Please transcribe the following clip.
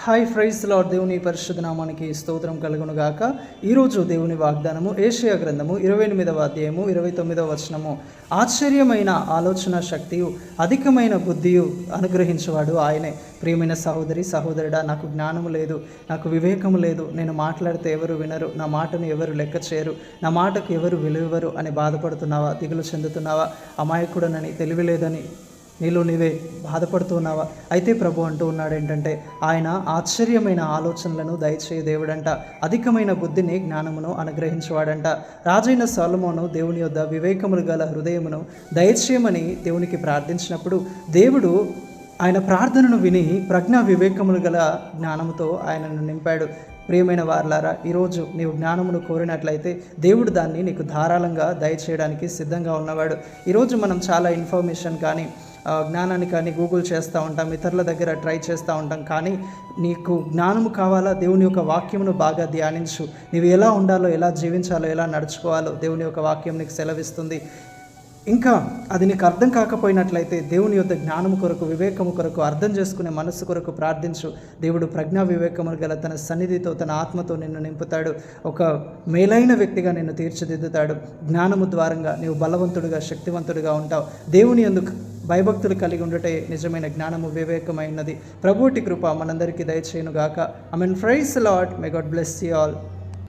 Hi fries lord దేవుని పరిశుద్ధ నామానికి స్తోత్రం కలుగును గాక. ఈరోజు దేవుని వాగ్దానము ఏషియా గ్రంథము ఇరవై ఎనిమిదవ అధ్యాయము ఇరవై తొమ్మిదవ వచనము. ఆశ్చర్యమైన ఆలోచన శక్తియు అధికమైన బుద్ధియు అనుగ్రహించేవాడు ఆయనే. ప్రియమైన సహోదరి సహోదరుడా నాకు జ్ఞానము లేదు నాకు వివేకము లేదు. నేను మాట్లాడితే ఎవరు వినరు నా మాటను ఎవరు లెక్క చేయరు నా మాటకు ఎవరు విలువరు అని బాధపడుతున్నావా దిగులు చెందుతున్నావా? అమాయకుడనని తెలివి లేదని నీలో నీవే బాధపడుతున్నావా? అయితే ప్రభు అంటూ ఉన్నాడు ఏంటంటే ఆయన ఆశ్చర్యమైన ఆలోచనలను దయచేయ దేవుడంట. అధికమైన బుద్ధిని జ్ఞానమును అనుగ్రహించేవాడంట. రాజైన సొలమోను దేవుని యొద్ద వివేకములు గల హృదయమును దయచేయమని దేవునికి ప్రార్థించినప్పుడు దేవుడు ఆయన ప్రార్థనను విని ప్రజ్ఞా వివేకములు గల జ్ఞానముతో ఆయనను నింపాడు. ప్రియమైన వారలారా ఈరోజు నీవు జ్ఞానమును కోరినట్లయితే దేవుడు దాన్ని నీకు ధారాళంగా దయచేయడానికి సిద్ధంగా ఉన్నవాడు. ఈరోజు మనం చాలా ఇన్ఫర్మేషన్ కానీ జ్ఞానాన్ని కానీ గూగుల్ చేస్తూ ఉంటాం ఇతరుల దగ్గర ట్రై చేస్తూ ఉంటాం. కానీ నీకు జ్ఞానము కావాలా? దేవుని యొక్క వాక్యమును బాగా ధ్యానించు. నీవు ఎలా ఉండాలో ఎలా జీవించాలో ఎలా నడుచుకోవాలో దేవుని యొక్క వాక్యం నీకు సెలవిస్తుంది. ఇంకా అది నీకు అర్థం కాకపోయినట్లయితే దేవుని యొక్క జ్ఞానము కొరకు వివేకము కొరకు అర్థం చేసుకునే మనస్సు కొరకు ప్రార్థించు. దేవుడు ప్రజ్ఞా వివేకములు గల తన సన్నిధితో తన ఆత్మతో నిన్ను నింపుతాడు. ఒక మేలైన వ్యక్తిగా నిన్ను తీర్చిదిద్దుతాడు. జ్ఞానము ద్వారంగా నీవు బలవంతుడిగా శక్తివంతుడిగా ఉంటావు. దేవుని ఎందుకు భయభక్తులు కలిగి ఉండటే నిజమైన జ్ఞానము వివేకమైనది. ప్రభుటి కృప మనందరికీ దయచేయునుగాక. I mean praise Lord may God bless you all